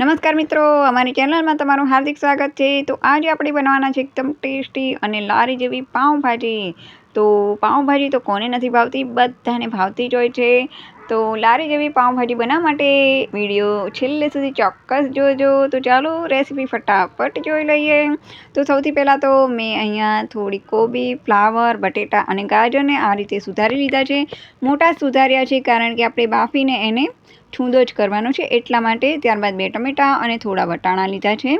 નમસ્કાર મિત્રો, અમારી ચેનલમાં તમારું હાર્દિક સ્વાગત છે. તો આજે આપણે બનાવવાના છે એકદમ ટેસ્ટી અને લારી જેવી પાઉંભાજી. તો પાઉંભાજી તો કોને નથી ભાવતી? બધાને ભાવતી જ હોય છે. તો લારી જેવી પાઉંભાજી બનાવવા માટે વીડિયો છેલ્લે સુધી ચોક્કસ જોજો. તો ચાલો રેસીપી ફટાફટ જોઈ લઈએ. તો સૌથી પહેલાં તો મેં અહીંયા થોડી કોબી, ફ્લાવર, બટેટા અને ગાજરને આ રીતે સુધારી લીધા છે. મોટા સુધાર્યા છે કારણ કે આપણે બાફીને એને છૂંદો જ કરવાનો છે એટલા માટે ત્યારબાદ બે ટમેટાં અને થોડા વટાણા લીધા છે.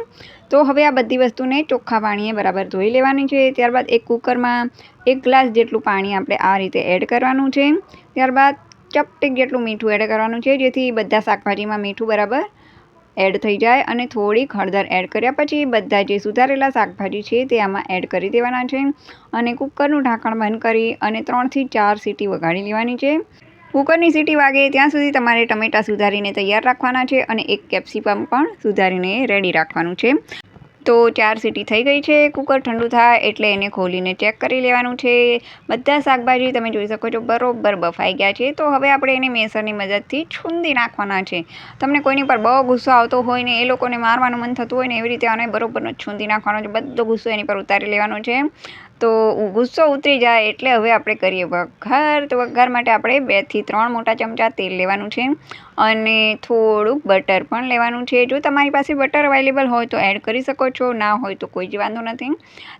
તો હવે આ બધી વસ્તુને ચોખ્ખા પાણીએ બરાબર ધોઈ લેવાની છે. ત્યારબાદ એક કુકરમાં એક ગ્લાસ જેટલું પાણી આપણે આ રીતે એડ કરવાનું છે. ત્યારબાદ ચપટીક જેટલું મીઠું એડ કરવાનું છે, જેથી બધા શાકભાજીમાં મીઠું બરાબર એડ થઈ જાય અને થોડીક હળદર એડ કર્યા પછી બધા જે સુધારેલા શાકભાજી છે તે આમાં એડ કરી દેવાના છે. અને કુકરનું ઢાંકણ બંધ કરી અને ત્રણથી ચાર સીટી વગાડી લેવાની છે. કુકરની સીટી વાગે ત્યાં સુધી તમારે ટમેટાં સુધારીને તૈયાર રાખવાના છે અને એક કેપ્સિકમ પણ સુધારીને રેડી રાખવાનું છે. તો ચાર સીટી થઈ ગઈ છે, કુકર ઠંડુ થાય એટલે એને ખોલીને ચેક કરી લેવાનું છે. બધા શાકભાજી તમે જોઈ શકો છો બરોબર બફાઈ ગયા છે. તો હવે આપણે એને મેસરની મદદથી છૂંદી નાખવાના છે. તમને કોઈની પર બહુ ગુસ્સો આવતો હોય ને એ લોકોને મારવાનું મન થતું હોય ને એવી રીતે આને બરોબરનો છૂંદી નાખવાનો છે. બધો ગુસ્સો એની પર ઉતારી લેવાનો છે. તો ગુસ્સો ઉતરી જાય એટલે હવે આપણે કરીએ વઘાર. તો વઘાર માટે આપણે બેથી ત્રણ મોટા ચમચા તેલ લેવાનું છે અને થોડુંક બટર પણ લેવાનું છે. જો તમારી પાસે બટર અવેલેબલ હોય તો એડ કરી શકો છો, ના હોય તો કોઈ જ વાંધો નથી.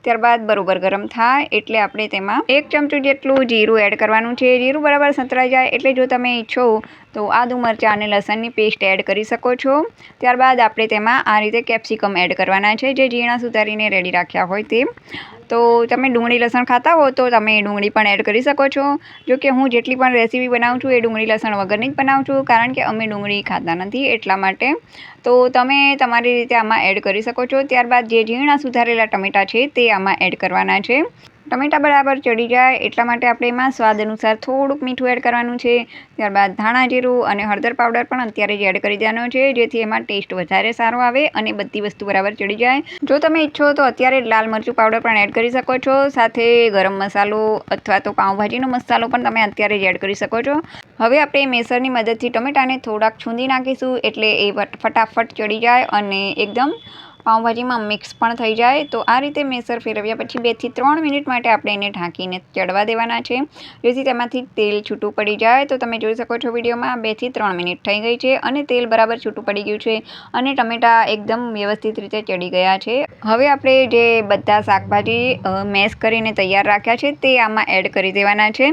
ત્યારબાદ બરોબર ગરમ થાય એટલે આપણે તેમાં એક ચમચું જેટલું જીરું એડ કરવાનું છે. જીરું બરાબર સંતળાઈ જાય એટલે જો તમે ઈચ્છો તો આદુ મરચાં અને લસણની પેસ્ટ એડ કરી શકો છો. ત્યારબાદ આપણે તેમાં આ રીતે કેપ્સિકમ એડ કરવાના છે, જે ઝીણા સુધારીને રેડી રાખ્યા હોય તે. તો તમે ડુંગળી લસણ ખાતા હો તો તમે ડુંગળી પણ એડ કરી શકો છો. જો કે હું જેટલી પણ રેસીપી બનાવું છું એ ડુંગળી લસણ વગરની જ બનાવું છું, કારણ કે અમે ડુંગળી ખાતા નથી એટલા માટે. તો તમે તમારી રીતે આમાં એડ કરી શકો છો. ત્યારબાદ જે ઝીણા સુધારેલા ટમેટાં છે તે આમાં એડ કરવાના છે. ટમેટાં બરાબર ચડી જાય એટલા માટે આપણે એમાં સ્વાદ અનુસાર થોડુંક મીઠું એડ કરવાનું છે. ત્યારબાદ ધાણા જીરું અને હળદર પાવડર પણ અત્યારે જ એડ કરી દેવાનો છે, જેથી એમાં ટેસ્ટ વધારે સારો આવે અને બધી વસ્તુ બરાબર ચડી જાય. જો તમે ઈચ્છો તો અત્યારે લાલ મરચું પાવડર પણ એડ કરી શકો છો, સાથે ગરમ મસાલો અથવા તો પાઉંભાજીનો મસાલો પણ તમે અત્યારે જ એડ કરી શકો છો. હવે આપણે મેસરની મદદથી ટમેટાને થોડાક છૂંદી નાખીશું એટલે એ ફટાફટ ચડી જાય અને એકદમ પાઉંભાજીમાં મિક્સ પણ થઈ જાય. તો આ રીતે મેસર ફેરવ્યા પછી બેથી ત્રણ મિનિટ માટે આપણે એને ઢાંકીને ચડવા દેવાના છે. જેથી તેમાંથી તેલ છૂટું પડી જાય. તો તમે જોઈ શકો છો વિડીયોમાં બેથી ત્રણ મિનિટ થઈ ગઈ છે અને તેલ બરાબર છૂટું પડી ગયું છે અને ટમેટાં એકદમ વ્યવસ્થિત રીતે ચડી ગયા છે. હવે આપણે જે બધા શાકભાજી મેશ કરીને તૈયાર રાખ્યા છે તે આમાં એડ કરી દેવાના છે.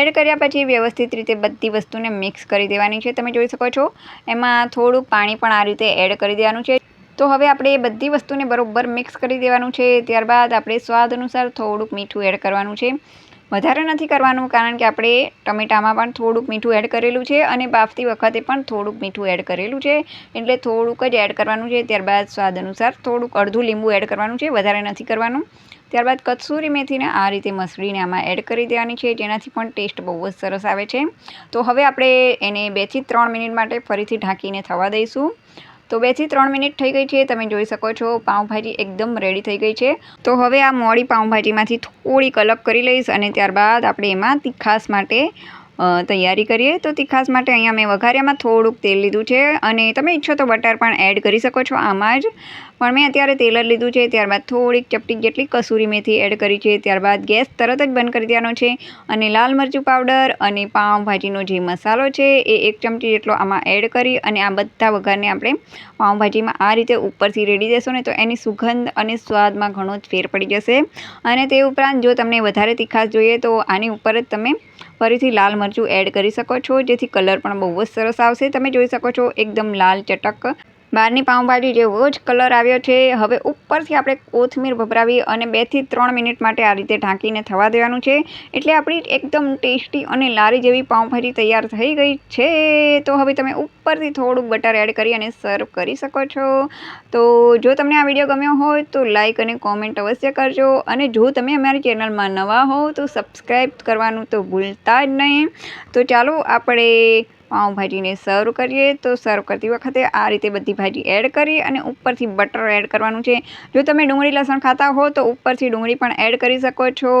એડ કર્યા પછી વ્યવસ્થિત રીતે બધી વસ્તુને મિક્સ કરી દેવાની છે. તમે જોઈ શકો છો. એમાં થોડું પાણી પણ આ રીતે એડ કરી દેવાનું છે. તો હવે આપણે એ બધી વસ્તુને બરોબર મિક્સ કરી દેવાનું છે. ત્યારબાદ આપણે સ્વાદ અનુસાર થોડુંક મીઠું એડ કરવાનું છે. વધારે નથી કરવાનું કારણ કે આપણે ટમેટામાં પણ થોડુંક મીઠું એડ કરેલું છે અને બાફતી વખતે પણ થોડુંક મીઠું એડ કરેલું છે. એટલે થોડુંક જ એડ કરવાનું છે. ત્યારબાદ સ્વાદ અનુસાર થોડુંક અડધું લીંબુ એડ કરવાનું છે. વધારે નથી કરવાનું. ત્યારબાદ કચુરી મેથીને આ રીતે મસળીને આમાં એડ કરી દેવાની છે. જેનાથી પણ ટેસ્ટ બહુ જ સરસ આવે છે. તો હવે આપણે એને બેથી ત્રણ મિનિટ માટે ફરીથી ઢાંકીને થવા દઈશું. તો બેથી ત્રણ મિનિટ થઈ ગઈ છે, તમે જોઈ શકો છો, પાઉંભાજી એકદમ રેડી થઈ ગઈ છે. તો હવે આ મોડી પાઉંભાજીમાંથી થોડીક અલગ કરી લઈશ અને ત્યારબાદ આપણે એમાં તીખાસ માટે તૈયારી કરીએ, તો તીખાસ માટે અહીંયા મેં વઘારિયામાં થોડુંક તેલ લીધું છે અને તમે ઈચ્છો તો બટર પણ એડ કરી શકો છો આમાં જ. પણ મેં અત્યારે તેલ જ લીધું છે, ત્યારબાદ થોડીક ચપટી જેટલી કસૂરી મેથી એડ કરી છે, ત્યારબાદ ગેસ તરત જ બંધ કરી દેવાનો છે અને લાલ મરચું પાવડર અને પાઉંભાજીનો જે મસાલો છે એ એક ચમચી જેટલો આમાં એડ કરી અને આ બધા વઘારને આપણે પાઉંભાજીમાં આ રીતે ઉપરથી રેડી દેશો ને તો એની સુગંધ અને સ્વાદમાં ઘણો જ ફેર પડી જશે. અને તે ઉપરાંત જો તમને વધારે તીખાશ જોઈએ તો આની ઉપર જ તમે ફરીથી લાલ મરચું એડ કરી શકો છો, જેથી કલર પણ બહુ જ સરસ આવશે. તમે જોઈ શકો છો, એકદમ લાલ ચટક બહારની પાઉંભાજી જેવો જ કલર આવ્યો છે. હવે ઉપરથી આપણે કોથમીર ભભરાવી અને બેથી ત્રણ મિનિટ માટે આ રીતે ઢાંકીને થવા દેવાનું છે. એટલે આપણી એકદમ ટેસ્ટી અને લારી જેવી પાઉંભાજી તૈયાર થઈ ગઈ છે. તો હવે તમે ઉપરથી થોડુંક બટર એડ કરી અને સર્વ કરી શકો છો. તો જો તમને આ વીડિયો ગમ્યો હોય તો લાઇક અને કોમેન્ટ અવશ્ય કરજો. અને જો તમે અમારી ચેનલમાં નવા હો તો સબસ્ક્રાઈબ કરવાનું તો ભૂલતા જ નહીં. તો ચાલો આપણે પાઉંભાજીને સર્વ કરીએ, તો સર્વ કરતી વખતે આ રીતે બધી ભાજી એડ કરી અને ઉપરથી બટર એડ કરવાનું છે. જો તમે ડુંગળી લસણ ખાતા હો, તો ઉપરથી ડુંગળી પણ એડ કરી શકો છો.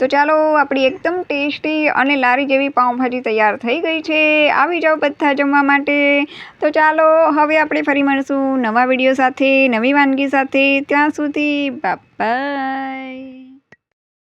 તો ચાલો, આપણી એકદમ ટેસ્ટી અને લારી જેવી પાઉંભાજી તૈયાર થઈ ગઈ છે. આવી જાઓ બધા જમવા માટે. તો ચાલો, હવે આપણે ફરી મળીશું નવા વીડિયો સાથે, નવી વાનગી સાથે. ત્યાં સુધી બાય